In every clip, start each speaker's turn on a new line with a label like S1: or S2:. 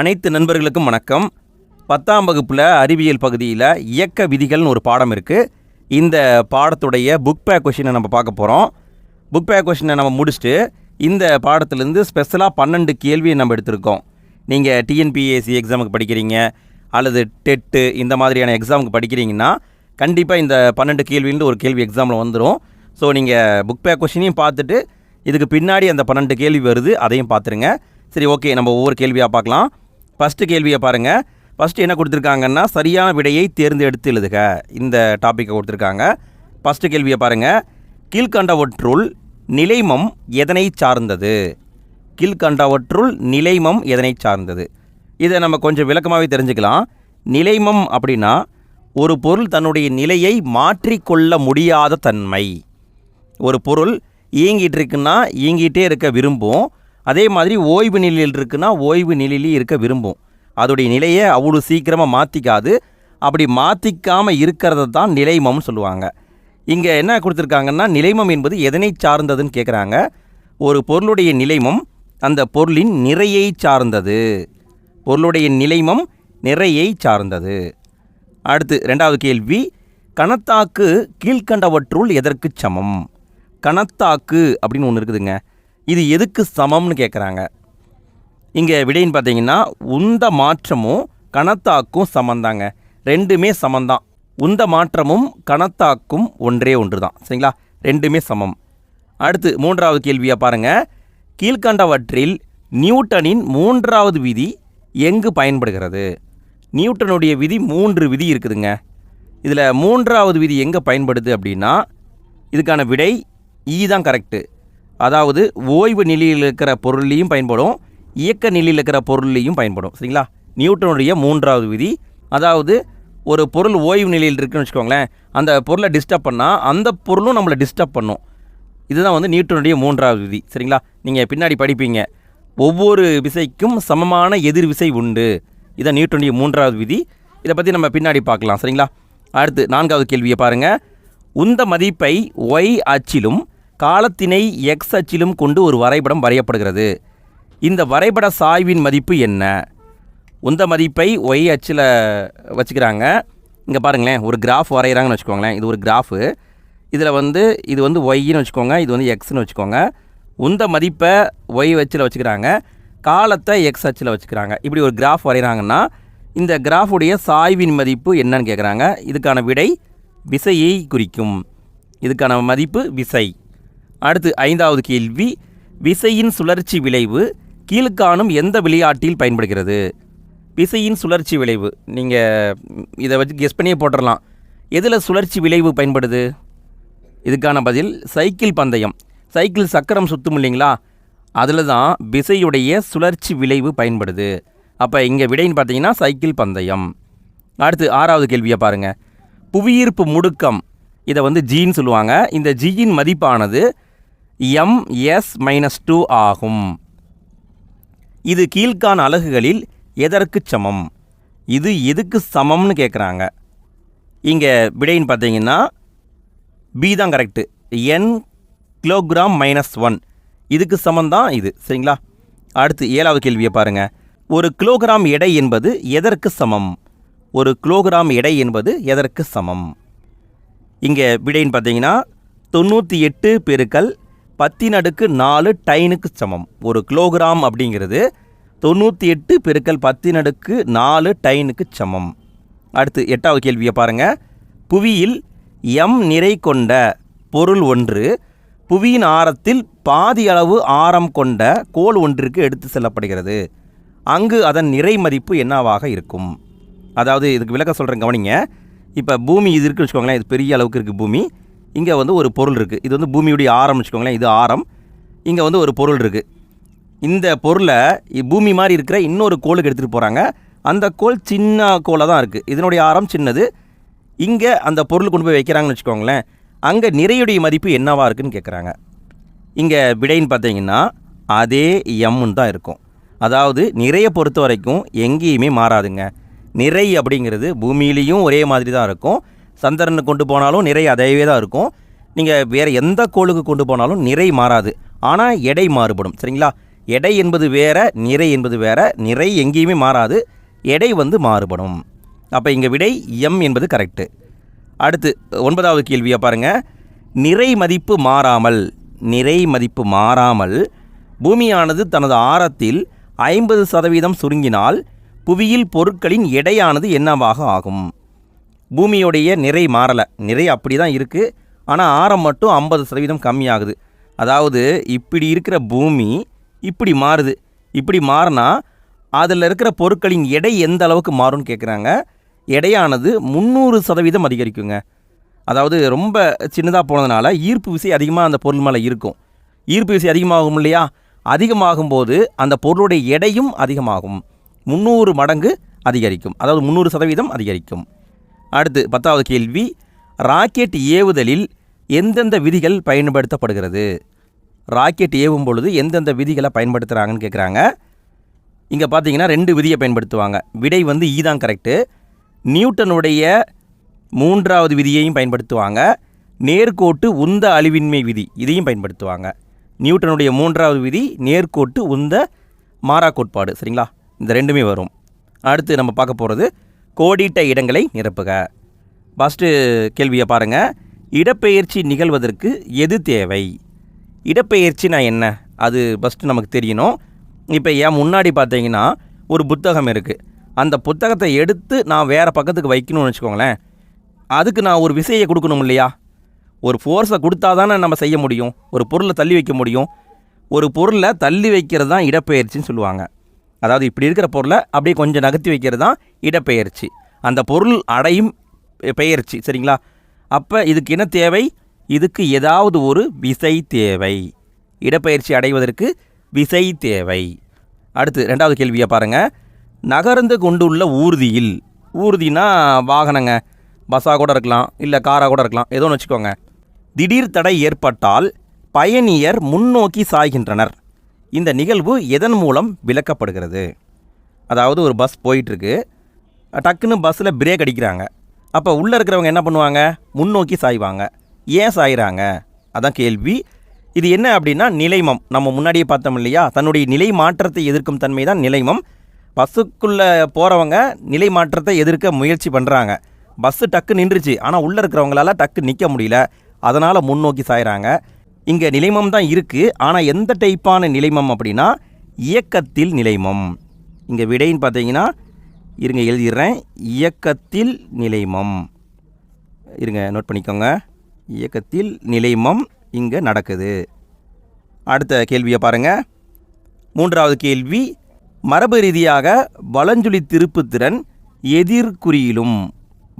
S1: அனைத்து நண்பர்களுக்கும் வணக்கம். பத்தாம் வகுப்பில் அறிவியல் பகுதியில் இயக்க விதிகள்னு ஒரு பாடம் இருக்குது இந்த பாடத்துடைய புக் பேக் கொஷினை நம்ம பார்க்க போகிறோம் புக் பேக் கொஷினை நம்ம முடிச்சுட்டு இந்த பாடத்துலேருந்து ஸ்பெஷலாக பன்னெண்டு கேள்வியை நம்ம எடுத்திருக்கோம். நீங்கள் டிஎன்பிஎஸ்சி எக்ஸாமுக்கு படிக்கிறீங்க அல்லது டெட்டு இந்த மாதிரியான எக்ஸாமுக்கு படிக்கிறீங்கன்னா கண்டிப்பாக இந்த பன்னெண்டு கேள்வின்னு ஒரு கேள்வி எக்ஸாமில் வந்துடும் ஸோ நீங்கள் புக் பேக் கொஷினையும் பார்த்துட்டு இதுக்கு பின்னாடி அந்த பன்னெண்டு கேள்வி வருது அதையும் பார்த்துருங்க. சரி ஓகே நம்ம ஒவ்வொரு கேள்வியாக பார்க்கலாம். ஃபஸ்ட்டு கேள்வியை பாருங்கள் ஃபஸ்ட்டு என்ன கொடுத்துருக்காங்கன்னா சரியான விடையை தேர்ந்தெடுத்து எழுதுக. இந்த டாப்பிக்கை கொடுத்துருக்காங்க. ஃபஸ்ட்டு கேள்வியை பாருங்கள் கீழ்கண்டவற்றுள் நிலைமம் எதனை சார்ந்தது? கீழ்கண்டவற்றுள் நிலைமம் எதனை சார்ந்தது? இதை நம்ம கொஞ்சம் விளக்கமாகவே தெரிஞ்சுக்கலாம். நிலைமம் அப்படின்னா ஒரு பொருள் தன்னுடைய நிலையை மாற்றிக்கொள்ள முடியாத தன்மை. ஒரு பொருள் இயங்கிட்டு இருக்குன்னா இயங்கிட்டே இருக்க விரும்பும். அதே மாதிரி ஓய்வு நிலையில் இருக்குன்னா ஓய்வு நிலையிலேயே இருக்க விரும்பும். அதோடைய நிலையை அவ்வளோ சீக்கிரமாக மாற்றிக்காது அப்படி மாற்றிக்காமல் இருக்கிறத தான் நிலைமம்னு சொல்லுவாங்க. இங்கே என்ன கொடுத்துருக்காங்கன்னா நிலைமம் என்பது எதனை சார்ந்ததுன்னு கேட்குறாங்க ஒரு பொருளுடைய நிலைமம் அந்த பொருளின் நிறையை சார்ந்தது. பொருளுடைய நிலைமம் நிறையை சார்ந்தது. அடுத்து ரெண்டாவது கேள்வி கணத்தாக்கு கீழ்கண்டவற்றுள் எதற்கு சமம்? கணத்தாக்கு அப்படின்னு ஒன்று இருக்குதுங்க. இது எதுக்கு சமம்னு கேட்குறாங்க இங்கே விடைன்னு பார்த்தீங்கன்னா உந்த மாற்றமும் கணத்தாக்கும் சமந்தாங்க. ரெண்டுமே சமந்தான். உந்த மாற்றமும் கணத்தாக்கும் ஒன்றே ஒன்று தான் சரிங்களா? ரெண்டுமே சமம். அடுத்து மூன்றாவது கேள்வியாக பாருங்கள் கீழ்கண்டவற்றில் நியூட்டனின் மூன்றாவது விதி எங்கு பயன்படுகிறது? நியூட்டனுடைய விதி மூன்று விதி இருக்குதுங்க. இதில் மூன்றாவது விதி எங்கே பயன்படுது அப்படின்னா இதுக்கான விடை ஈ தான் கரெக்டு அதாவது ஓய்வு நிலையில் இருக்கிற பொருள்லையும் பயன்படும் இயக்க நிலையில் இருக்கிற பொருள்லையும் பயன்படும். சரிங்களா? நியூட்டனுடைய மூன்றாவது விதி. அதாவது ஒரு பொருள் ஓய்வு நிலையில் இருக்குன்னு வச்சுக்கோங்களேன் அந்த பொருளை டிஸ்டர்ப் பண்ணால் அந்த பொருளும் நம்மளை டிஸ்டர்ப் பண்ணும். இதுதான் வந்து நியூட்டனுடைய மூன்றாவது விதி. சரிங்களா? நீங்கள் பின்னாடி படிப்பீங்க. ஒவ்வொரு விசைக்கும் சமமான எதிர் விசை உண்டு. இதான் நியூட்டனுடைய மூன்றாவது விதி. இதை பற்றி நம்ம பின்னாடி பார்க்கலாம். சரிங்களா? அடுத்து நான்காவது கேள்வியை பாருங்கள் உந்த மதிப்பை ஒய் அச்சிலும் காலத்தினை எக்ஸ் அச்சிலும் கொண்டு ஒரு வரைபடம் வரையப்படுகிறது. இந்த வரைபட சாய்வின் மதிப்பு என்ன? உந்த மதிப்பை ஒய் அச்சில் வச்சுக்கிறாங்க. இங்கே பாருங்களேன் ஒரு கிராஃப் வரைகிறாங்கன்னு வச்சுக்கோங்களேன். இது ஒரு கிராஃபு இதில் வந்து இது வந்து ஒய்ன்னு வச்சுக்கோங்க. இது வந்து எக்ஸ்னு வச்சுக்கோங்க. உந்த மதிப்பை ஒய் அச்சில் வச்சுக்கிறாங்க. காலத்தை எக்ஸ் அச்சில் வச்சுக்கிறாங்க. இப்படி ஒரு கிராஃப் வரைகிறாங்கன்னா இந்த கிராஃபுடைய சாய்வின் மதிப்பு என்னன்னு கேட்குறாங்க இதுக்கான விடை விசையை குறிக்கும். இதுக்கான மதிப்பு விசை. அடுத்து ஐந்தாவது கேள்வி விசையின் சுழற்சி விளைவு கீழ்காணும் எந்த விளையாட்டில் பயன்படுகிறது? விசையின் சுழற்சி விளைவு நீங்கள் இதை வச்சு கெஸ் பண்ணியே போட்டுடலாம் எதில் சுழற்சி விளைவு பயன்படுது? இதுக்கான பதில் சைக்கிள் பந்தயம். சைக்கிள் சக்கரம் சுத்தும் இல்லைங்களா? அதில் தான் விசையுடைய சுழற்சி விளைவு பயன்படுது. அப்போ இங்கே விடைன்னு பார்த்தீங்கன்னா சைக்கிள் பந்தயம். அடுத்து ஆறாவது கேள்வியை பாருங்கள் புவியீர்ப்பு முடுக்கம் இதை வந்து ஜீன்னு சொல்லுவாங்க. இந்த ஜியின் மதிப்பானது எம்எஸ் மைனஸ் டூ ஆகும். இது கீழ்கான அலகுகளில் எதற்கு சமம்? இது எதுக்கு சமம்னு கேட்குறாங்க இங்கே விடைன்னு பார்த்தீங்கன்னா பி தான் correct N kilogram minus one இதுக்கு சமம் தான் இது. சரிங்களா? அடுத்து ஏழாவது கேள்வியை பாருங்கள் ஒரு கிலோகிராம் எடை என்பது எதற்கு சமம்? ஒரு கிலோகிராம் எடை என்பது எதற்கு சமம்? இங்கே விடைன்னு பார்த்தீங்கன்னா தொண்ணூற்றி எட்டு பெருக்கல் பத்தின் அடுக்கு நாலு டைனுக்கு சமம். ஒரு கிலோகிராம் அப்படிங்கிறது தொண்ணூற்றி எட்டு பெருக்கல் பத்தின் அடுக்கு நாலு டைனுக்கு சமம். அடுத்து எட்டாவது கேள்வியை பாருங்கள் புவியில் எம் நிறை கொண்ட பொருள் ஒன்று புவியின் ஆரத்தில் பாதி அளவு ஆரம் கொண்ட கோல் ஒன்றிற்கு எடுத்து செல்லப்படுகிறது. அங்கு அதன் நிறை மதிப்பு என்னவாக இருக்கும்? அதாவது இதுக்கு விளக்க சொல்கிறேன் கவனிங்க. இப்போ பூமி இது இருக்குன்னு வச்சுக்கோங்களேன் இது பெரிய அளவுக்கு இருக்குது பூமி. இங்கே வந்து ஒரு பொருள் இருக்குது இது வந்து பூமியுடைய ஆரம் வச்சுக்கோங்களேன். இது ஆரம். இங்கே வந்து ஒரு பொருள் இருக்குது இந்த பொருளை பூமி மாதிரி இருக்கிற இன்னொரு கோளுக்கு எடுத்துகிட்டு போகிறாங்க அந்த கோள் சின்ன கோலாக தான் இருக்குது இதனுடைய ஆரம் சின்னது. இங்கே அந்த பொருள் கொண்டு போய் வைக்கிறாங்கன்னு வச்சுக்கோங்களேன். அங்கே நிறையுடைய மதிப்பு என்னவாக இருக்குன்னு கேட்குறாங்க இங்கே விடைன்னு பார்த்தீங்கன்னா அதே எம்முன்னு தான் இருக்கும். அதாவது நிறைய பொறுத்த வரைக்கும் எங்கேயுமே மாறாதுங்க. நிறை அப்படிங்கிறது பூமியிலையும் ஒரே மாதிரி தான் இருக்கும். சந்திரனுக்கு கொண்டு போனாலும் நிறை அதேவே தான் இருக்கும். நீங்கள் வேறு எந்த கோளுக்கு கொண்டு போனாலும் நிறை மாறாது. ஆனால் எடை மாறுபடும். சரிங்களா? எடை என்பது வேற நிறை என்பது வேற. நிறை எங்கேயுமே மாறாது. எடை வந்து மாறுபடும். அப்போ இங்கே விடை எம் என்பது கரெக்டு அடுத்து ஒன்பதாவது கேள்வியை பாருங்கள் நிறை மதிப்பு மாறாமல் நிறை மதிப்பு மாறாமல் பூமியானது தனது ஆரத்தில் ஐம்பது சதவீதம் சுருங்கினால் புவியில் பொருட்களின் எடையானது என்னவாக ஆகும்? பூமியோடைய நிறை மாறலை. நிறை அப்படி தான் இருக்குது ஆனால் ஆரம் மட்டும் ஐம்பது சதவீதம் கம்மியாகுது. அதாவது இப்படி இருக்கிற பூமி இப்படி மாறுது. இப்படி மாறினா அதில் இருக்கிற பொருட்களின் எடை எந்த அளவுக்கு மாறும்னு கேட்குறாங்க எடையானது முந்நூறு சதவீதம் அதிகரிக்குங்க. அதாவது ரொம்ப சின்னதாக போனதுனால ஈர்ப்பு விசை அதிகமாக அந்த பொருள் மேலே இருக்கும். ஈர்ப்பு விசை அதிகமாகும் இல்லையா? அதிகமாகும் போது அந்த பொருளுடைய எடையும் அதிகமாகும். முந்நூறு மடங்கு அதிகரிக்கும். அதாவது முந்நூறு சதவீதம் அதிகரிக்கும். அடுத்து பத்தாவது கேள்வி ராக்கெட் ஏவுதலில் எந்தெந்த விதிகள் பயன்படுத்தப்படுகிறது? ராக்கெட் ஏவும் பொழுது எந்தெந்த விதிகளை பயன்படுத்துகிறாங்கன்னு கேட்குறாங்க இங்கே பார்த்தீங்கன்னா ரெண்டு விதியை பயன்படுத்துவாங்க. விடை வந்து ஈ தான் கரெக்டு நியூட்டனுடைய மூன்றாவது விதியையும் பயன்படுத்துவாங்க. நேர்கோட்டு உந்த அழிவின்மை விதி இதையும் பயன்படுத்துவாங்க. நியூட்டனுடைய மூன்றாவது விதி நேர்கோட்டு உந்த மாறா கோட்பாடு. சரிங்களா? இந்த ரெண்டுமே வரும். அடுத்து நம்ம பார்க்க போகிறது கோடிட்ட இடங்களை நிரப்புக. ஃபஸ்ட்டு கேள்வியை பாருங்கள் இடப்பெயர்ச்சி நிகழ்வதற்கு எது தேவை? இடப்பெயர்ச்சினா என்ன? அது ஃபஸ்ட்டு நமக்கு தெரியணும். இப்போ ஏன் முன்னாடி பார்த்தீங்கன்னா ஒரு புத்தகம் இருக்குது அந்த புத்தகத்தை எடுத்து நான் வேறு பக்கத்துக்கு வைக்கணும்னு வச்சுக்கோங்களேன். அதுக்கு நான் ஒரு விசையை கொடுக்கணும் இல்லையா? ஒரு ஃபோர்ஸை கொடுத்தா தானே நம்ம செய்ய முடியும். ஒரு பொருளை தள்ளி வைக்க முடியும். ஒரு பொருளை தள்ளி வைக்கிறது தான் இடப்பெயர்ச்சின்னு சொல்லுவாங்க. அதாவது இப்படி இருக்கிற பொருளை அப்படியே கொஞ்சம் நகர்த்தி வைக்கிறது தான் இடப்பெயர்ச்சி. அந்த பொருள் அடையும் பெயர்ச்சி சரிங்களா? அப்போ இதுக்கு என்ன தேவை? இதுக்கு ஏதாவது ஒரு விசை தேவை. இடப்பெயர்ச்சி அடைவதற்கு விசை தேவை. அடுத்து ரெண்டாவது கேள்வியை பாருங்கள் நகர்ந்து கொண்டுள்ள ஊர்தியில் ஊர்தினா வாகனங்க பஸ்ஸாக கூட இருக்கலாம் இல்லை காராக கூட இருக்கலாம் ஏதோ ஒன்று வச்சுக்கோங்க. திடீர் தடை ஏற்பட்டால் பயணியர் முன்னோக்கி சாய்கின்றனர். இந்த நிகழ்வு எதன் மூலம் விளக்கப்படுகிறது? அதாவது ஒரு பஸ் போயிட்டுருக்கு. டக்குன்னு பஸ்ஸில் பிரேக் அடிக்கிறாங்க. அப்போ உள்ளே இருக்கிறவங்க என்ன பண்ணுவாங்க? முன்னோக்கி சாய்வாங்க. ஏன் சாயிறாங்க? அதான் கேள்வி. இது என்ன அப்படின்னா நிலைமம். நம்ம முன்னாடியே பார்த்தோம் இல்லையா? தன்னுடைய நிலை மாற்றத்தை எதிர்க்கும் தன்மை தான் நிலைமம். பஸ்ஸுக்குள்ளே போகிறவங்க நிலை மாற்றத்தை எதிர்க்க முயற்சி பண்ணுறாங்க பஸ்ஸு டக்கு நின்றுச்சு. ஆனால் உள்ளே இருக்கிறவங்களால டக்கு நிற்க முடியல. அதனால் முன்னோக்கி சாய்கிறாங்க இங்கே நிலைமம் தான் இருக்குது ஆனால் எந்த டைப்பான நிலைமம் அப்படின்னா இயக்கத்தில் நிலைமம். இங்கே விடைன்னு பார்த்தீங்கன்னா இருங்க எழுதிடுறேன். இயக்கத்தில் நிலைமம். இருங்க நோட் பண்ணிக்கோங்க. இயக்கத்தில் நிலைமம் இங்கே நடக்குது. அடுத்த கேள்வியை பாருங்கள் மூன்றாவது கேள்வி மரபு ரீதியாக வலஞ்சுழி திருப்புத்திறன் எதிர்குறியிலும்.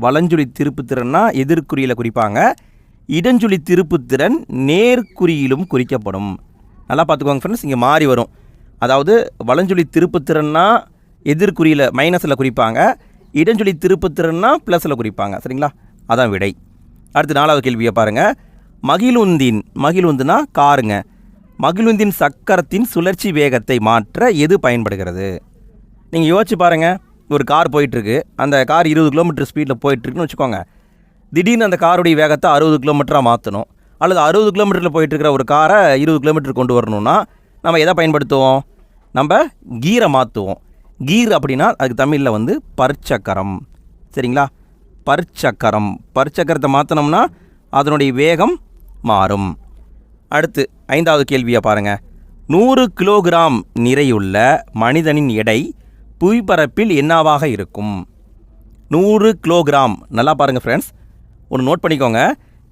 S1: வலஞ்சுழி திருப்புத்திறன்னா எதிர்குறியில் குறிப்பாங்க. இடஞ்சொலி திருப்புத்திறன் நேர்குறியிலும் குறிக்கப்படும். நல்லா பார்த்துக்கோங்க ஃப்ரெண்ட்ஸ் இங்கே மாறி வரும். அதாவது வளஞ்சொலி திருப்புத்திறன்னா எதிர்குறியில் மைனஸில் குறிப்பாங்க இடஞ்சொலி திருப்புத்திறன்னா ப்ளஸில் குறிப்பாங்க. சரிங்களா? அதான் விடை. அடுத்து நாலாவது கேள்வியை பாருங்கள் மகிழுந்தின் மகிழுந்துனா காருங்க. மகிழுந்தின் சக்கரத்தின் சுழற்சி வேகத்தை மாற்ற எது பயன்படுகிறது? நீங்கள் யோசிச்சு பாருங்கள் ஒரு கார் போயிட்டுருக்கு அந்த கார் இருபது கிலோமீட்டர் ஸ்பீடில் போயிட்டுருக்குன்னு வச்சுக்கோங்க. திடீர்னு அந்த காருடைய வேகத்தை அறுபது கிலோமீட்டராக மாற்றணும் அல்லது அறுபது கிலோமீட்டரில் போயிட்டுருக்கிற ஒரு காரை இருபது கிலோமீட்டர் கொண்டு வரணும்னா நம்ம எதை பயன்படுத்துவோம்? நம்ம கீரை மாற்றுவோம் கீர் அப்படின்னா அதுக்கு தமிழில் வந்து பற்சக்கரம். சரிங்களா? பற்சக்கரம். பற்சக்கரத்தை மாற்றினோம்னா அதனுடைய வேகம் மாறும். அடுத்து ஐந்தாவது கேள்வியை பாருங்கள் நூறு கிலோகிராம் நிறையுள்ள மனிதனின் எடை புவிப்பரப்பில் என்னவாக இருக்கும்? நூறு கிலோகிராம் நல்லா பாருங்கள் ஃப்ரெண்ட்ஸ் ஒன்று நோட் பண்ணிக்கோங்க.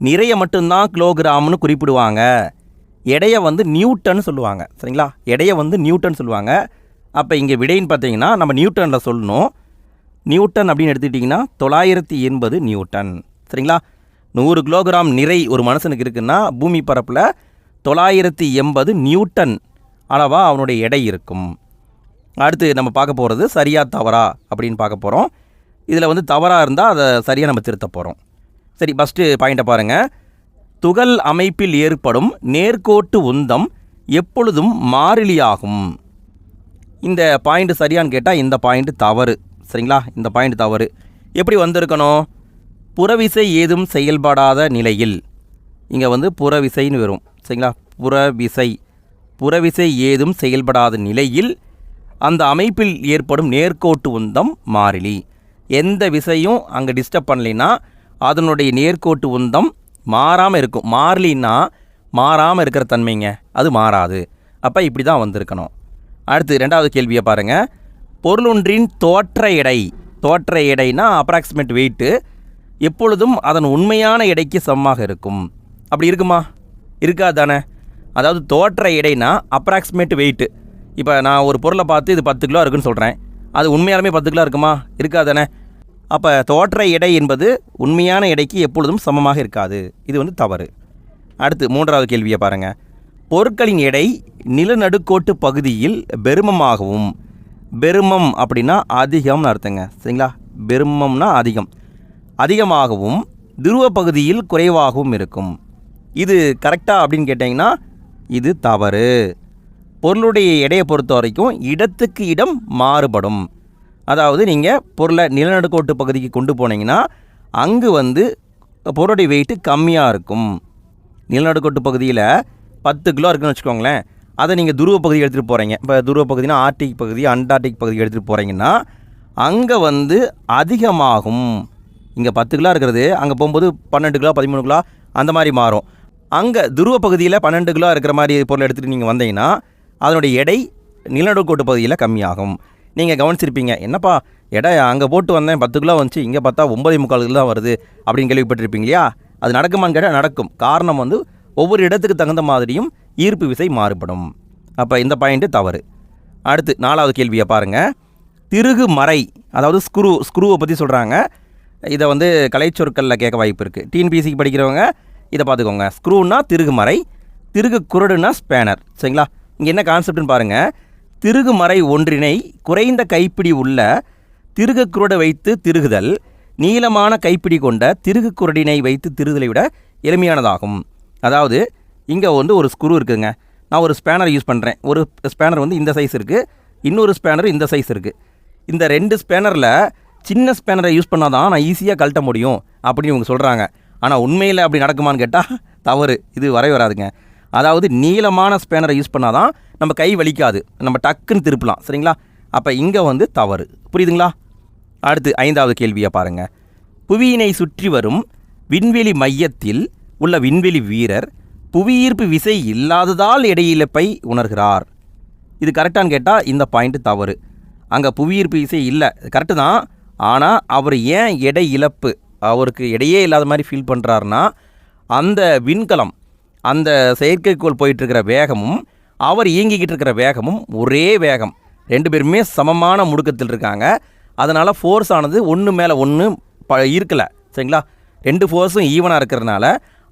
S1: நிறைய மட்டும்தான் கிலோகிராம்னு குறிப்பிடுவாங்க. எடையை வந்து நியூட்டன் சொல்லுவாங்க. சரிங்களா? எடையை வந்து நியூட்டன் சொல்லுவாங்க. அப்போ இங்கே விடைன்னு பார்த்தீங்கன்னா நம்ம நியூட்டனில் சொல்லணும். நியூட்டன் அப்படின்னு எடுத்துக்கிட்டிங்கன்னா தொள்ளாயிரத்தி எண்பது நியூட்டன் சரிங்களா? நூறு கிலோகிராம் நிறை ஒரு மனுஷனுக்கு இருக்குன்னா பூமி பரப்பில் தொள்ளாயிரத்தி எண்பது நியூட்டன் அளவாக அவனுடைய எடை இருக்கும். அடுத்து நம்ம பார்க்க போகிறது சரியாக தவறா அப்படின்னு பார்க்க போகிறோம் இதில் வந்து தவறாக இருந்தால் அதை சரியாக நம்ம திருத்த போகிறோம் சரி ஃபஸ்ட்டு பாயிண்ட்டை பாருங்கள் துகள் அமைப்பில் ஏற்படும் நேர்கோட்டு உந்தம் எப்பொழுதும் மாறிலியாகும். இந்த பாயிண்ட் சரியான்னு கேட்டால் இந்த பாயிண்ட் தவறு. சரிங்களா? இந்த பாயிண்ட் தவறு. எப்படி வந்திருக்கணும்? புறவிசை ஏதும் செயல்படாத நிலையில். இங்கே வந்து புறவிசைன்னு வரும். சரிங்களா? புறவிசை. புறவிசை ஏதும் செயல்படாத நிலையில் அந்த அமைப்பில் ஏற்படும் நேர்கோட்டு உந்தம் மாறிலி. எந்த விசையும் அங்கே டிஸ்டர்ப் பண்ணலைன்னா அதனுடைய நேர்கோட்டு உந்தம் மாறாமல் இருக்கும். மாறலின்னா மாறாமல் இருக்கிற தன்மைங்க. அது மாறாது. அப்போ இப்படி தான் வந்திருக்கணும். அடுத்து ரெண்டாவது கேள்வியை பாருங்கள் பொருளொன்றின் தோற்ற எடை. தோற்ற எடைனா அப்ராக்சிமேட் வெயிட்டு எப்பொழுதும் அதன் உண்மையான எடைக்கு சமமாக இருக்கும். அப்படி இருக்குமா? இருக்காது தானே அதாவது தோற்ற எடைனா அப்ராக்சிமேட் வெயிட்டு இப்போ நான் ஒரு பொருளை பார்த்து இது பத்து கிலோ இருக்குன்னு சொல்கிறேன் அது உண்மையாலுமே பத்து கிலோ இருக்குமா? இருக்காது தானே அப்போ தோற்ற எடை என்பது உண்மையான எடைக்கு எப்பொழுதும் சமமாக இருக்காது. இது வந்து தவறு. அடுத்து மூன்றாவது கேள்வியை பாருங்கள் பொருட்களின் எடை நிலநடுக்கோட்டு பகுதியில் பெருமமாகவும் பெருமம் அப்படின்னா அதிகம்னு அர்த்தங்க. சரிங்களா? பெருமம்னா அதிகம். அதிகமாகவும் துருவ பகுதியில் குறைவாகவும் இருக்கும். இது கரெக்டாக அப்படின்னு கேட்டிங்கன்னா இது தவறு. பொருளுடைய எடையை பொறுத்த வரைக்கும் இடத்துக்கு இடம் மாறுபடும். அதாவது நீங்கள் பொருளை நிலநடுக்கோட்டு பகுதிக்கு கொண்டு போனீங்கன்னா அங்கு வந்து பொருளுடைய வெயிட்டு கம்மியாக இருக்கும். நிலநடுக்கோட்டு பகுதியில் பத்து கிலோ இருக்குன்னு வச்சுக்கோங்களேன். அதை நீங்கள் துருவ பகுதி எடுத்துகிட்டு போகிறீங்க இப்போ துருவ பகுதினா ஆர்டிக் பகுதி அண்டார்டிக் பகுதி எடுத்துகிட்டு போகிறீங்கன்னா அங்கே வந்து அதிகமாகும். இங்கே பத்து கிலோ இருக்கிறது அங்கே போகும்போது பன்னெண்டு கிலோ பதிமூணு கிலோ அந்த மாதிரி மாறும். அங்கே துருவ பகுதியில் பன்னெண்டு கிலோ இருக்கிற மாதிரி பொருள் எடுத்துகிட்டு நீங்கள் வந்தீங்கன்னா அதனுடைய எடை நிலநடுக்கோட்டு பகுதியில் கம்மியாகும். நீங்கள் கவனிச்சிருப்பீங்க. என்னப்பா? எடா அங்கே போட்டு வந்தேன். பத்து கிலோ வந்துச்சு. இங்கே பார்த்தா ஒன்பதே முக்கால் கிலோ தான் வருது அப்படின்னு கேள்விப்பட்டிருப்பீங்க இல்லையா அது நடக்குமான்னு கேட்டால் நடக்கும். காரணம் வந்து ஒவ்வொரு இடத்துக்கு தகுந்த மாதிரியும் ஈர்ப்பு விசை மாறுபடும். அப்போ இந்த பாயிண்ட்டு தவறு. அடுத்து நாலாவது கேள்வியை பாருங்கள் திருகு மறை அதாவது ஸ்க்ரூ ஸ்க்ரூவை பற்றி சொல்கிறாங்க இதை வந்து கலைச்சொற்களில் கேட்க வாய்ப்பு இருக்குது டிஎன்பிசிக்கு படிக்கிறவங்க இதை பார்த்துக்கோங்க. ஸ்க்ரூன்னா திருகு மறை திருகு குரடுனா ஸ்பேனர் சரிங்களா? இங்கே என்ன கான்செப்ட்னு பாருங்கள் திருகு மறை ஒன்றினை குறைந்த கைப்பிடி உள்ள திருகு குருடை வைத்து திருகுதல் நீளமான கைப்பிடி கொண்ட திருகு குரடினை வைத்து திருகுதலை விட எளிமையானதாகும். அதாவது இங்கே வந்து ஒரு ஸ்க்ரூ இருக்குதுங்க நான் ஒரு ஸ்பேனர் யூஸ் பண்ணுறேன் ஒரு ஸ்பேனர் வந்து இந்த சைஸ் இருக்குது இன்னொரு ஸ்பேனர் இந்த சைஸ் இருக்குது இந்த ரெண்டு ஸ்பேனரில் சின்ன ஸ்பேனரை யூஸ் பண்ணால் தான் நான் ஈஸியாக கழட்ட முடியும் அப்படின்னு இவங்க சொல்கிறாங்க ஆனால் உண்மையில் அப்படி நடக்குமான்னு கேட்டால் தவறு. இது வரவே வராதுங்க. அதாவது நீளமான ஸ்பேனரை யூஸ் பண்ணால் தான் நம்ம கை வலிக்காது. நம்ம டக்குன்னு திருப்பலாம். சரிங்களா? அப்போ இங்கே வந்து தவறு. புரியுதுங்களா? அடுத்து ஐந்தாவது கேள்வியை பாருங்கள் புவியினை சுற்றி வரும் விண்வெளி மையத்தில் உள்ள விண்வெளி வீரர் புவியீர்ப்பு விசை இல்லாததால் இடையிழப்பை உணர்கிறார். இது கரெக்டானு கேட்டால் இந்த பாயிண்ட்டு தவறு. அங்கே புவியீர்ப்பு விசை இல்லை. கரெக்டு தான். ஆனால் அவர் ஏன் எடை இழப்பு அவருக்கு இடையே இல்லாத மாதிரி ஃபீல் பண்ணுறாருனா அந்த விண்கலம் அந்த செயற்கைக்கோள் போயிட்டுருக்கிற வேகமும் அவர் இயங்கிக்கிட்டு இருக்கிற வேகமும் ஒரே வேகம். ரெண்டு பேருமே சமமான முடுக்கத்தில் இருக்காங்க. அதனால் ஃபோர்ஸ் ஆனது ஒன்று மேலே ஒன்று ப இருக்கலை. சரிங்களா? ரெண்டு ஃபோர்ஸும் ஈவனாக இருக்கிறதுனால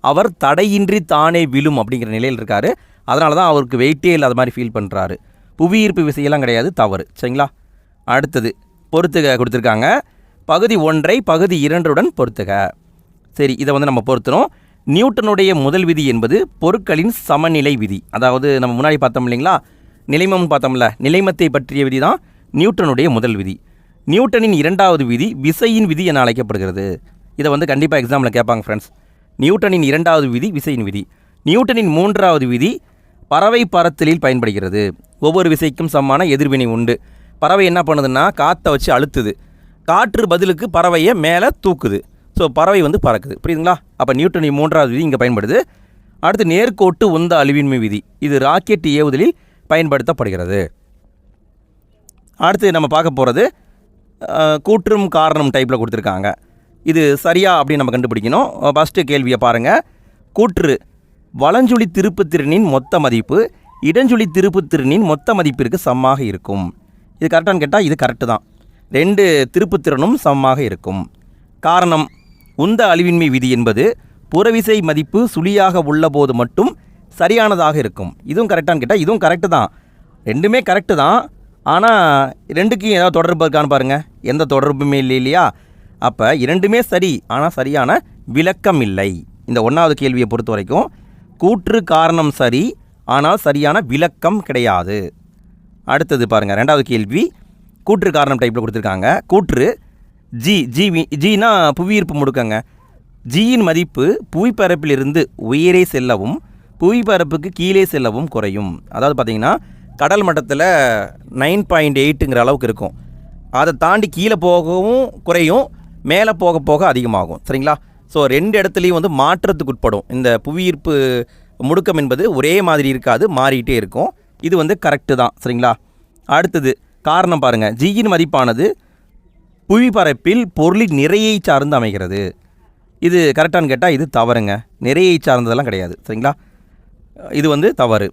S1: அவர் தடையின்றி தானே விழும் அப்படிங்கிற நிலையில் இருக்கார். அதனால தான் அவருக்கு வெயிட்டே இல்லாத மாதிரி ஃபீல் பண்ணுறாரு புவியீர்ப்பு விசையெல்லாம் கிடையாது தவறு. சரிங்களா? அடுத்தது பொறுத்துக கொடுத்துருக்காங்க. பகுதி ஒன்றை பகுதி இரண்டுடன் பொறுத்துக. சரி இதை வந்து நம்ம பொறுத்துறோம். நியூட்டனுடைய முதல் விதி என்பது பொருட்களின் சமநிலை விதி. அதாவது நம்ம முன்னாடி பார்த்தோம் இல்லைங்களா? நிலைமம் பார்த்தோம்ல நிலைமத்தை பற்றிய விதி தான் நியூட்டனுடைய முதல் விதி. நியூட்டனின் இரண்டாவது விதி விசையின் விதி என அழைக்கப்படுகிறது. இதை வந்து கண்டிப்பாக எக்ஸாமில் கேட்பாங்க ஃப்ரெண்ட்ஸ் நியூட்டனின் இரண்டாவது விதி விசையின் விதி. நியூட்டனின் மூன்றாவது விதி பறவை பறத்தலில் பயன்படுகிறது. ஒவ்வொரு விசைக்கும் சமமான எதிர்வினை உண்டு. பறவை என்ன பண்ணுதுன்னா காற்றை வச்சு அழுத்துது. காற்று பதிலுக்கு பறவையை மேலே தூக்குது. ஸோ பறவை வந்து பறக்குது. புரியுதுங்களா? அப்போ நியூட்டனின் மூன்றாவது விதி இங்கே பயன்படுது. அடுத்து நேர்கோட்டு உந்த அழிவின்மை விதி. இது ராக்கெட் ஏவுதலில் பயன்படுத்தப்படுகிறது. அடுத்து நம்ம பார்க்க போகிறது கூற்றும் காரணம் டைப்பில் கொடுத்துருக்காங்க. இது சரியா அப்படின்னு நம்ம கண்டுபிடிக்கணும். ஃபஸ்ட்டு கேள்வியை பாருங்கள் கூற்று வளஞ்சுழி திருப்புத்திறனின் மொத்த மதிப்பு இடஞ்சுழி திருப்புத்திறனின் மொத்த மதிப்பிற்கு சமமாக இருக்கும். இது கரெக்டானு கேட்டால் இது கரெக்டு தான். ரெண்டு திருப்புத்திறனும் சமமாக இருக்கும். காரணம் உந்த அழிவின்மை விதி என்பது புறவிசை மதிப்பு சுழியாக உள்ளபோது மட்டும் சரியானதாக இருக்கும். இதுவும் கரெக்டான்னு கேட்டால் இதுவும் கரெக்டு தான். ரெண்டுமே கரெக்டு தான். ஆனால் ரெண்டுக்கும் ஏதாவது தொடர்பு இருக்கான்னு பாருங்கள் எந்த தொடர்புமே இல்லை இல்லையா? அப்போ இரண்டுமே சரி ஆனால் சரியான விளக்கம் இல்லை. இந்த ஒன்றாவது கேள்வியை பொறுத்த வரைக்கும் கூற்று காரணம் சரி ஆனால் சரியான விளக்கம் கிடையாது. அடுத்தது பாருங்கள் ரெண்டாவது கேள்வி. கூற்று காரணம் டைப்பில் கொடுத்துருக்காங்க. கூற்று ஜி ஜி ஜினா புவியீர்ப்பு முடுக்கங்க. ஜியின் மதிப்பு புவிப்பரப்பிலிருந்து உயரே செல்லவும் புவிப்பரப்புக்கு கீழே செல்லவும் குறையும். அதாவது பார்த்தீங்கன்னா கடல் மட்டத்தில் நைன் பாயிண்ட் எயிட்டுங்கிற அளவுக்கு இருக்கும். அதை தாண்டி கீழே போகவும் குறையும் மேலே போக போக அதிகமாகும். சரிங்களா? ஸோ ரெண்டு இடத்துலையும் வந்து மாற்றத்துக்கு உட்படும். இந்த புவியீர்ப்பு முடுக்கம் என்பது ஒரே மாதிரி இருக்காது மாறிக்கிட்டே இருக்கும். இது வந்து கரெக்டு தான். சரிங்களா? அடுத்தது காரணம் பாருங்கள் ஜியின் மதிப்பானது புவிப்பரப்பில் பொருளின் நிறையை சார்ந்து அமைகிறது. இது கரெக்டானு கேட்டால் இது தவறுங்க. நிறையை சார்ந்ததெல்லாம் கிடையாது. சரிங்களா? இது வந்து தவறு.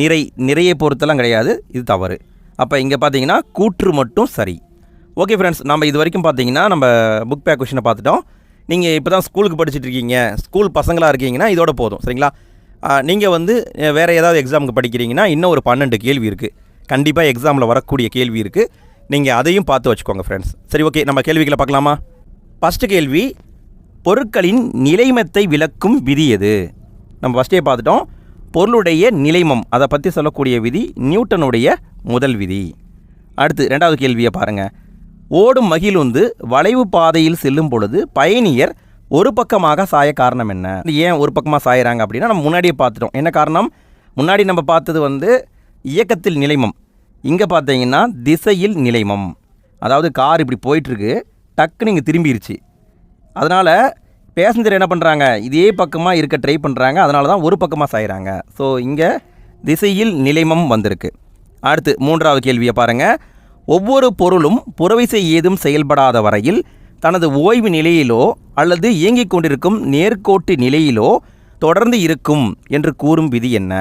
S1: நிறை நிறையை பொறுத்தெல்லாம் கிடையாது. இது தவறு. அப்போ இங்கே பார்த்தீங்கன்னா கூற்று மட்டும் சரி. ஓகே ஃப்ரெண்ட்ஸ் நம்ம இது வரைக்கும் பார்த்தீங்கன்னா நம்ம புக் பேக் கொஷினை பார்த்துட்டோம் நீங்கள் இப்போ தான் ஸ்கூலுக்கு படிச்சுட்டு இருக்கீங்க. ஸ்கூல் பசங்களாக இருக்கீங்கன்னா இதோட போதும். சரிங்களா? நீங்கள் வந்து வேறு ஏதாவது எக்ஸாமுக்கு படிக்கிறீங்கன்னா இன்னும் ஒரு பன்னெண்டு கேள்வி இருக்குது கண்டிப்பாக எக்ஸாமில் வரக்கூடிய கேள்வி இருக்குது நீங்கள் அதையும் பார்த்து வச்சுக்கோங்க ஃப்ரெண்ட்ஸ் சரி ஓகே நம்ம கேள்விகளை பார்க்கலாமா? ஃபஸ்ட்டு கேள்வி பொருட்களின் நிலைமத்தை விளக்கும் விதி எது? நம்ம ஃபஸ்ட்டே பார்த்துட்டோம். பொருளுடைய நிலைமம் அதை பற்றி சொல்லக்கூடிய விதி நியூட்டனுடைய முதல் விதி. அடுத்து ரெண்டாவது கேள்வியை பாருங்கள் ஓடும் மகிழுந்து வளைவு பாதையில் செல்லும் பொழுது பயணியர் ஒரு பக்கமாக சாய காரணம் என்ன? ஏன் ஒரு பக்கமாக சாயறாங்க அப்படின்னா நம்ம முன்னாடியே பார்த்துட்டோம். என்ன காரணம்? முன்னாடி நம்ம பார்த்தது வந்து இயக்கத்தில் நிலைமம். இங்கே பார்த்தீங்கன்னா திசையில் நிலைமம். அதாவது கார் இப்படி போயிட்டுருக்கு டக்குன்னு இங்கே திரும்பிடுச்சு அதனால் பேசஞ்சர் என்ன பண்ணுறாங்க இதே பக்கமாக இருக்க ட்ரை பண்ணுறாங்க அதனால தான் ஒரு பக்கமாக சாயிறாங்க. ஸோ இங்கே திசையில் நிலைமம் வந்திருக்கு. அடுத்து மூன்றாவது கேள்வியை பாருங்கள் ஒவ்வொரு பொருளும் புறவிசை ஏதும் செயல்படாத வரையில் தனது ஓய்வு நிலையிலோ அல்லது இயங்கிக் கொண்டிருக்கும் நேர்கோட்டு நிலையிலோ தொடர்ந்து இருக்கும் என்று கூறும் விதி என்ன?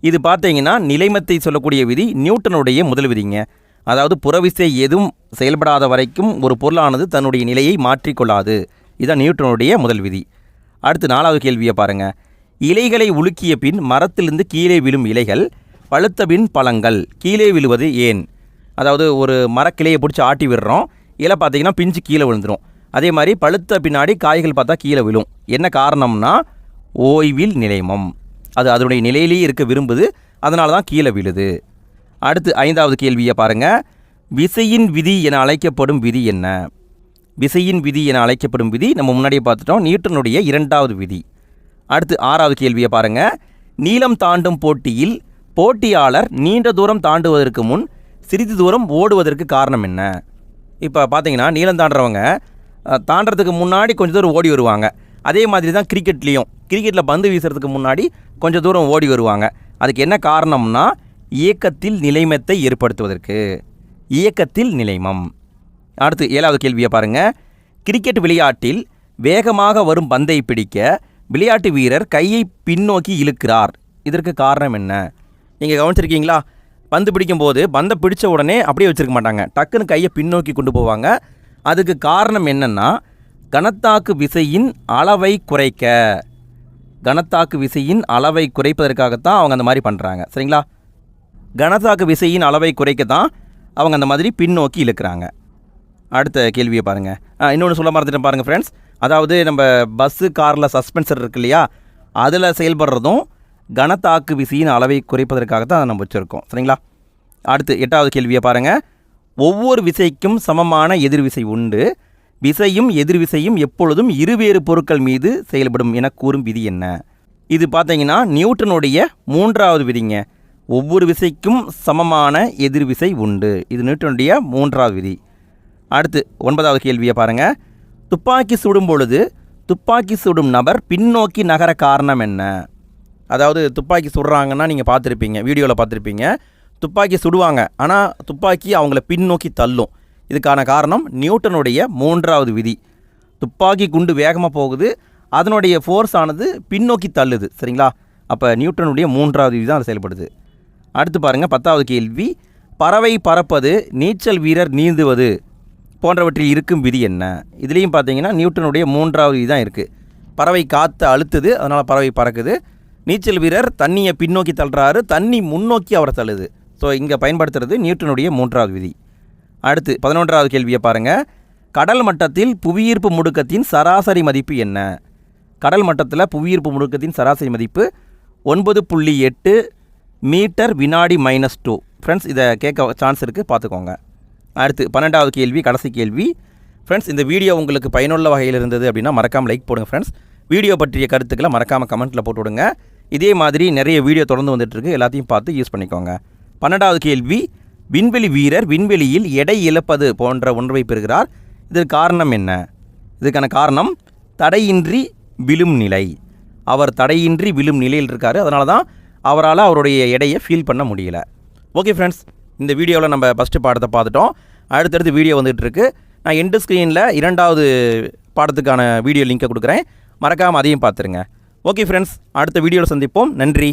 S1: இது பார்த்தீங்கன்னா நிலைமத்தை சொல்லக்கூடிய விதி நியூட்டனுடைய முதல் விதிங்க. அதாவது புறவிசை எதுவும் செயல்படாத வரைக்கும் ஒரு பொருளானது தன்னுடைய நிலையை மாற்றிக்கொள்ளாது. இதுதான் நியூட்டனுடைய முதல் விதி. அடுத்து நாலாவது கேள்வியை பாருங்கள் இலைகளை உலுக்கிய பின் மரத்திலிருந்து கீழே விழும் இலைகள் பழுத்த பின் பழங்கள். கீழே விழுவது ஏன்? அதாவது ஒரு மரக்கிளையை பிடிச்சி ஆட்டி விடுறோம் இலை பார்த்தீங்கன்னா பிஞ்சு கீழே விழுந்துடும் அதே மாதிரி பழுத்த பின்னாடி காய்கள் பார்த்தா கீழே விழும். என்ன காரணம்னா ஓய்வில் நிலைமம். அது அதனுடைய நிலையிலேயே இருக்க விரும்புது. அதனால தான் கீழே விழுது. அடுத்து ஐந்தாவது கேள்வியை பாருங்க. விசையின் விதி என அழைக்கப்படும் விதி என்ன? விசையின் விதி என அழைக்கப்படும் விதி நம்ம முன்னாடியே பார்த்துட்டோம். நியூட்டனுடைய இரண்டாவது விதி. அடுத்து ஆறாவது கேள்வியை பாருங்க. நீளம் தாண்டும் போட்டியில் போட்டியாளர் நீண்ட தூரம் தாண்டுவதற்கு முன் சிறிது தூரம் ஓடுவதற்கு காரணம் என்ன? இப்போ பார்த்தீங்கன்னா நீளம் தாண்டுறவங்க தாண்டறதுக்கு தாண்டுறதுக்கு முன்னாடி கொஞ்சம் தூரம் ஓடி வருவாங்க. அதே மாதிரி தான் கிரிக்கெட்லேயும் கிரிக்கெட்டில் பந்து வீசுறதுக்கு முன்னாடி கொஞ்சம் தூரம் ஓடி வருவாங்க. அதுக்கு என்ன காரணம்னா இயக்கத்தில் நிலைமத்தை ஏற்படுத்துவதற்கு. இயக்கத்தில் நிலைமம். அடுத்து ஏழாவது கேள்வியை பாருங்கள் கிரிக்கெட் விளையாட்டில் வேகமாக வரும் பந்தை பிடிக்க விளையாட்டு வீரர் கையை பின்னோக்கி இழுக்கிறார். இதற்கு காரணம் என்ன? நீங்கள் கவனிச்சிருக்கீங்களா? பந்து பிடிக்கும்போது பந்தை பிடிச்ச உடனே அப்படியே வச்சிருக்க மாட்டாங்க. டக்குன்னு கையை பின்னோக்கி கொண்டு போவாங்க. அதுக்கு காரணம் என்னன்னா கனத்தாக்கு விசையின் அளவை குறைக்க. கனத்தாக்கு விசையின் அளவை குறைப்பதற்காகத்தான் அவங்க அந்த மாதிரி பண்ணுறாங்க சரிங்களா? கனத்தாக்கு விசையின் அளவை குறைக்க தான் அவங்க அந்த மாதிரி பின்னோக்கி இழுக்கிறாங்க. அடுத்த கேள்வியை பாருங்கள் இன்னொன்று சொல்ல மறந்துட்டேன் பாருங்கள் ஃப்ரெண்ட்ஸ் அதாவது நம்ம பஸ்ஸு காரில் சஸ்பென்சர் இருக்கு இல்லையா? அதில் செயல்படுறதும் கனத்தாக்கு விசையின் அளவை குறைப்பதற்காக தான் அதை நம்ம வச்சுருக்கோம். சரிங்களா? அடுத்து எட்டாவது கேள்வியை பாருங்கள் ஒவ்வொரு விசைக்கும் சமமான எதிர்விசை உண்டு. விசையும் எதிர்விசையும் எப்பொழுதும் இருவேறு பொருட்கள் மீது செயல்படும் என கூறும் விதி என்ன? இது பார்த்தீங்கன்னா நியூட்டனுடைய மூன்றாவது விதிங்க. ஒவ்வொரு விசைக்கும் சமமான எதிர்விசை உண்டு. இது நியூட்டனுடைய மூன்றாவது விதி. அடுத்து ஒன்பதாவது கேள்வியை பாருங்கள் துப்பாக்கி சுடும் பொழுது துப்பாக்கி சுடும் நபர் பின்னோக்கி நகர காரணம் என்ன? அதாவது துப்பாக்கி சுடுறாங்கன்னா நீங்கள் பார்த்துருப்பீங்க வீடியோவில் பார்த்துருப்பீங்க. துப்பாக்கி சுடுவாங்க ஆனால் துப்பாக்கி அவங்கள பின்னோக்கி தள்ளும். இதுக்கான காரணம் நியூட்டனுடைய மூன்றாவது விதி. துப்பாக்கி குண்டு வேகமாக போகுது. அதனுடைய ஃபோர்ஸ் ஆனது பின்னோக்கி தள்ளுது. சரிங்களா? அப்போ நியூட்டனுடைய மூன்றாவது விதி தான் அது செயல்படுது. அடுத்து பாருங்கள் பத்தாவது கேள்வி. பறவை பறப்பது நீச்சல் வீரர் நீந்துவது போன்றவற்றில் இருக்கும் விதி என்ன? இதுலேயும் பார்த்தீங்கன்னா நியூட்டனுடைய மூன்றாவது விதி தான் இருக்குது பறவை காற்று அழுத்துது அதனால் பறவை பறக்குது. நீச்சல் வீரர் தண்ணியை பின்னோக்கி தள்ளுறாரு தண்ணி முன்னோக்கி அவரை தள்ளுது. ஸோ இங்கே பயன்படுத்துறது நியூட்டனுடைய மூன்றாவது விதி. அடுத்து பதினொன்றாவது கேள்வியை பாருங்கள் கடல் மட்டத்தில் புவியீர்ப்பு முடுக்கத்தின் சராசரி மதிப்பு என்ன? கடல் மட்டத்தில் புவியீர்ப்பு முடுக்கத்தின் சராசரி மதிப்பு ஒன்பது புள்ளி எட்டு மீட்டர் வினாடி மைனஸ் டூ ஃப்ரெண்ட்ஸ் இதை கேட்க சான்ஸ் இருக்குது பார்த்துக்கோங்க. அடுத்து பன்னெண்டாவது கேள்வி கடைசி கேள்வி. ஃப்ரெண்ட்ஸ் இந்த வீடியோ உங்களுக்கு பயனுள்ள வகையில் இருந்தது அப்படின்னா மறக்காமல் லைக் போடுங்க ஃப்ரெண்ட்ஸ் வீடியோ பற்றிய கருத்துக்களை மறக்காமல் கமெண்ட்டில் போட்டு விடுங்க. இதே மாதிரி நிறைய வீடியோ தொடர்ந்து வந்துட்டுருக்கு எல்லாத்தையும் பார்த்து யூஸ் பண்ணிக்கோங்க. பன்னெண்டாவது கேள்வி விண்வெளி வீரர் விண்வெளியில் எடை இழப்பது போன்ற உணர்வை பெறுகிறார். இதற்கு காரணம் என்ன? இதுக்கான காரணம் தடையின்றி விழும் நிலை. அவர் தடையின்றி விழும் நிலையில் இருக்கார். அதனால தான் அவரால் அவருடைய எடையை ஃபீல் பண்ண முடியல. ஓகே ஃப்ரெண்ட்ஸ் இந்த வீடியோவில் நம்ம ஃபஸ்ட்டு பாடத்தை பார்த்துட்டோம். அடுத்தடுத்து வீடியோ வந்துகிட்ருக்கு நான் எண்டு ஸ்க்ரீனில் இரண்டாவது பாடத்துக்கான வீடியோ லிங்கை கொடுக்குறேன். மறக்காமல் அதையும் பார்த்துருங்க. ஓகே ஃப்ரெண்ட்ஸ் அடுத்த வீடியோவில் சந்திப்போம். நன்றி.